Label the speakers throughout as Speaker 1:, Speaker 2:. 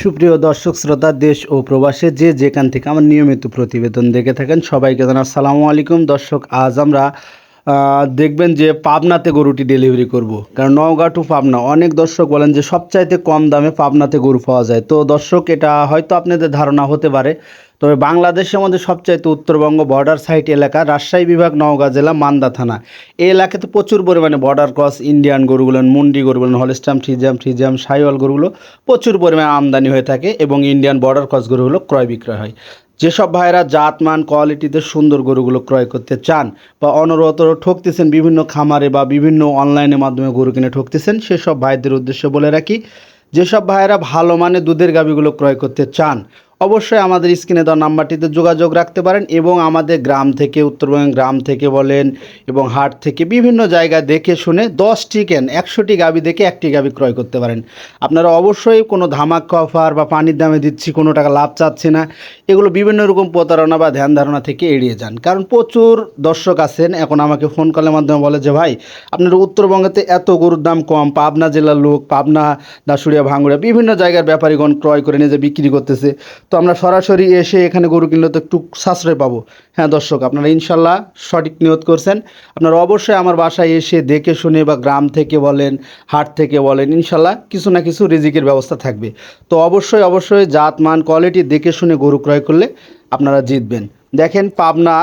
Speaker 1: সুপ্রিয় দর্শক, শ্রোতা, দেশ ও প্রবাসে যে যেখান থেকে আমার নিয়মিত প্রতিবেদন দেখে থাকেন, সবাইকে জানাই সালামু আলাইকুম। দর্শক, আজ আমরা দেখবেন যে পাবনাতে গরুটি ডেলিভারি করব। কারণ নওগাঁ টু পাবনা, অনেক দর্শক বলেন যে সবচাইতে কম দামে পাবনাতে গরু পাওয়া যায়। তো দর্শক, এটা হয়তো আপনাদের ধারণা হতে পারে, তবে বাংলাদেশের মধ্যে সবচাইতে উত্তরবঙ্গ বর্ডার সাইট এলাকা রাজশাহী বিভাগ, নওগাঁ জেলা, মান্দা থানা। এই এলাকাতে প্রচুর পরিমাণে বর্ডার ক্রস ইন্ডিয়ান গরুগুলো, মুন্ডি গরুগুলো হলস্টাম ফ্রিজাম ফ্রিজাম সাইওয়াল গরুগুলো প্রচুর পরিমাণে আমদানি হয়ে থাকে এবং ইন্ডিয়ান বর্ডার ক্রস গরুগুলো ক্রয় বিক্রয় হয়। যেসব ভাইরা জাত মান কোয়ালিটিতে সুন্দর গরুগুলো ক্রয় করতে চান বা অনরত ঠকতেছেন, বিভিন্ন খামারে বা বিভিন্ন অনলাইনের মাধ্যমে গরু কিনে ঠকতেছেন, সেসব ভাইদের উদ্দেশ্যে বলে রাখি, যেসব ভাইয়েরা ভালো মানে দুধের গাভিগুলো ক্রয় করতে চান অবশ্যই আমাদের স্ক্রিনে দেওয়া নাম্বারটিতে যোগাযোগ রাখতে পারেন এবং আমাদের গ্রাম থেকে, উত্তরবঙ্গের গ্রাম থেকে বলেন এবং হাট থেকে বিভিন্ন জায়গা দেখে শুনে দশটি কেন, একশোটি গাভি দেখে একটি গাভি ক্রয় করতে পারেন। আপনারা অবশ্যই কোনো ধামাক্কা অফার বা পানির দামে দিচ্ছি, কোনো টাকা লাভ চাচ্ছি না, এগুলো বিভিন্ন রকম প্রতারণা বা ধ্যান ধারণা থেকে এড়িয়ে যান। কারণ প্রচুর দর্শক আছেন, এখন আমাকে ফোন কলের মাধ্যমে বলে যে, ভাই, আপনার উত্তরবঙ্গেতে এত গরুর দাম কম, পাবনা জেলার লোক, পাবনা দাসুড়িয়া ভাঙ্গুড়িয়া, বিভিন্ন জায়গার ব্যাপারীগণ ক্রয় করে নিয়ে যে বিক্রি করতেছে। তো আমরা সরাসরি এসে এখানে গরু কিনলে তো একটু সাশ্রয় পাবো। হ্যাঁ দর্শক, আপনারা ইনশাল্লাহ সঠিক নিয়ত করছেন। আপনারা অবশ্যই আমার বাসায় এসে দেখে শুনে বা গ্রাম থেকে বলেন, হাট থেকে বলেন, ইনশাল্লাহ কিছু না কিছু রিজিকের ব্যবস্থা থাকবে। তো অবশ্যই অবশ্যই জাত, মান কোয়ালিটি দেখে শুনে গরু ক্রয় করলে আপনারা জিতবেন। দেখেন, পাবনা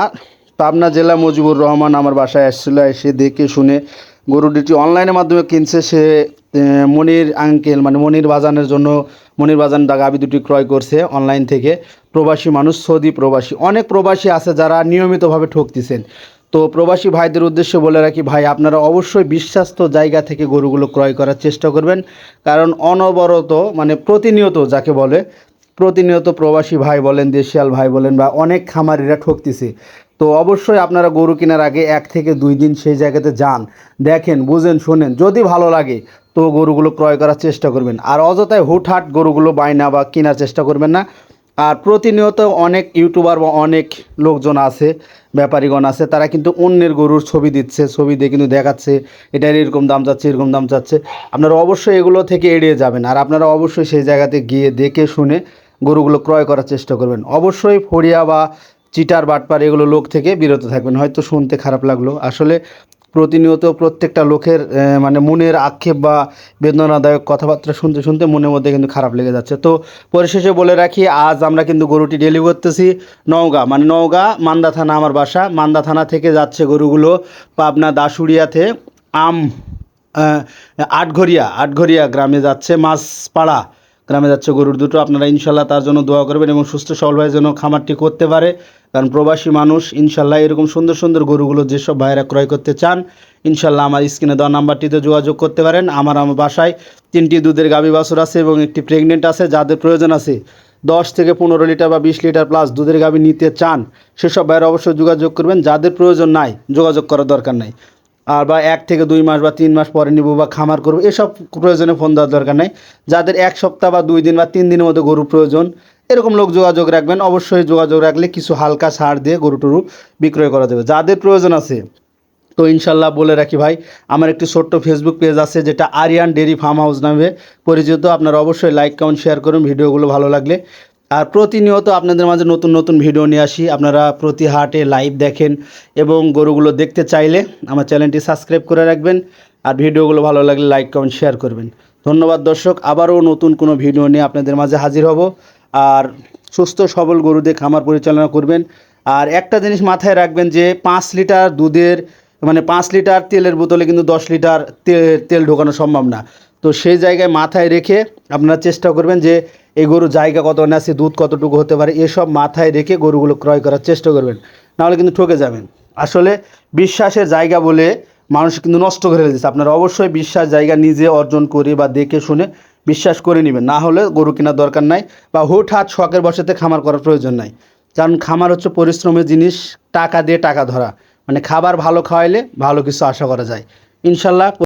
Speaker 1: পাবনা জেলা মুজিবুর রহমান আমার বাসায় আসছিল, এসে দেখে শুনে গরু দুটি অনলাইনের মাধ্যমে কিনছে। সে মনির আঙ্কেল মানে মনির বাজানের জন্য মনির বাজান গাবি দুটি ক্রয় করছে অনলাইন থেকে। প্রবাসী মানুষ, সৌদি প্রবাসী। অনেক প্রবাসী আছে যারা নিয়মিতভাবে ঠকতেছেন। তো প্রবাসী ভাইদের উদ্দেশ্যে বলে রাখি, ভাই, আপনারা অবশ্যই বিশ্বাস্ত জায়গা থেকে গরুগুলো ক্রয় করার চেষ্টা করবেন। কারণ অনবরত মানে প্রতিনিয়ত যাকে বলে, প্রতিনিয়ত প্রবাসী ভাই বলেন, দেশিয়াল ভাই বলেন বা অনেক খামারিরা ঠকতেছে। তো অবশ্যই আপনারা গরু কেনার আগে এক থেকে দুই দিন সেই জায়গাতে যান, দেখেন, বুঝেন, শোনেন, যদি ভালো লাগে, তো গরুগুলো ক্রয় করার চেষ্টা করবেন। আর অযথায় হুটহাট গরুগুলো বায়না বা কেনার চেষ্টা করবেন না। আর প্রতিনিয়ত অনেক ইউটিউবার বা অনেক লোকজন আছে, ব্যাপারীগণ আছে, তারা কিন্তু অন্যের গরুর ছবি দিচ্ছে, ছবি দিয়ে কিন্তু দেখাচ্ছে, এটার এরকম দাম যাচ্ছে, এরকম দাম যাচ্ছে। আপনারা অবশ্যই এগুলো থেকে এড়িয়ে যাবেন, আর আপনারা অবশ্যই সেই জায়গাতে গিয়ে দেখে শুনে গরুগুলো ক্রয় করার চেষ্টা করবেন। অবশ্যই ফড়িয়া বা চিটার, বাটপার এগুলো লোক থেকে বিরত থাকবেন। হয়তো শুনতে খারাপ লাগল। আসলে প্রতিনিয়ত প্রত্যেকটা লোকের মানে মনের আক্ষেপ বা বেদনাদায়ক কথাবার্তা শুনতে শুনতে মনের মধ্যে কিন্তু খারাপ লেগে যাচ্ছে। তো পরিশেষে বলে রাখি, আজ আমরা কিন্তু গরুটি ডেলিভারি করতেছি নওগাঁ। মানে নওগাঁ, মান্দা থানা আমার বাসা। মান্দা থানা থেকে যাচ্ছে গরুগুলো পাবনা দাসুড়িয়াতে আম আটঘরিয়া আটঘরিয়া গ্রামে যাচ্ছে মাছপাড়া গ্রামে যাচ্ছে গরুর দুটো। আপনারা ইনশাল্লাহ তার জন্য দোয়া করবেন এবং সুস্থ সবলভাবে যেন খামারটি করতে পারে। কারণ প্রবাসী মানুষ, ইনশাল্লাহ এরকম সুন্দর সুন্দর গরুগুলো যেসব ভাইয়েরা ক্রয় করতে চান, ইনশাল্লাহ আমার স্ক্রিনে দেওয়া নাম্বারটিতে যোগাযোগ করতে পারেন। আমার আমার বাসায় তিনটি দুধের গাভী বাছুর আছে এবং একটি প্রেগনেন্ট আছে, যাদের প্রয়োজন আছে দশ থেকে পনেরো লিটার বা বিশ লিটার প্লাস দুধের গাভী নিতে চান, সেসব ভাইয়েরা অবশ্যই যোগাযোগ করবেন। যাদের প্রয়োজন নাই, যোগাযোগ করার দরকার নাই। আর বা এক থেকে দুই মাস বা তিন মাস পরে নিব বা খামার করব, এসব প্রয়োজনে ফোন দেওয়ার দরকার নেই। যাদের এক সপ্তাহ বা দুই দিন বা তিন দিনের মধ্যে গরু প্রয়োজন এরকম লোক যোগাযোগ রাখবেন, অবশ্যই যোগাযোগ রাখলে কিছু হালকা সার দিয়ে গরু টরু বিক্রয় করা যাবে। যাদের প্রয়োজন আছে, তো ইনশাল্লাহ বলে রাখি ভাই, আমার একটি ছোট্ট ফেসবুক পেজ আছে যেটা আরিয়ান ডেরি ফার্ম হাউস নামে পরিচিত। আপনারা অবশ্যই লাইক কমেন্ট শেয়ার করুন, ভিডিওগুলো ভালো লাগলে। আর প্রতিনিয়ত আপনাদের মাঝে নতুন নতুন ভিডিও নিয়ে আসি। আপনারা প্রতি হাটে লাইভ দেখেন এবং গরুগুলো দেখতে চাইলে আমার চ্যানেলটি সাবস্ক্রাইব করে রাখবেন। আর ভিডিওগুলো ভালো লাগলে লাইক কমেন্ট শেয়ার করবেন। ধন্যবাদ দর্শক, আবারও নতুন কোনো ভিডিও নিয়ে আপনাদের মাঝে হাজির হব। আর সুস্থ, সবল গরুদের খামার পরিচালনা করবেন। আর একটা জিনিস মাথায় রাখবেন যে, পাঁচ লিটার দুধের মানে পাঁচ লিটার তেলের বোতলে কিন্তু দশ লিটার তেল ঢোকানো সম্ভব না। তো সেই জায়গায় মাথায় রেখে আপনারা চেষ্টা করবেন যে, এই গরুর জায়গা কত আছে দুধ কতটুকু হতে পারে, এসব মাথায় রেখে গরুগুলো ক্রয় করার চেষ্টা করবেন। নাহলে কিন্তু ঠকে যাবেন। আসলে বিশ্বাসের জায়গা বলে মানুষ কিন্তু নষ্ট করে দিচ্ছে আপনারা অবশ্যই বিশ্বাস জায়গা নিজে অর্জন করে বা দেখে শুনে বিশ্বাস করে নেবেন। না হলে গরু কেনার দরকার নাই বা হুটহাট শখের বসেতে খামার করার প্রয়োজন নাই। কারণ খামার হচ্ছে পরিশ্রমের জিনিস, টাকা দিয়ে টাকা ধরা। মানে খাবার ভালো খাওয়াইলে ভালো কিছু আশা করা যায়। ইনশাল্লাহ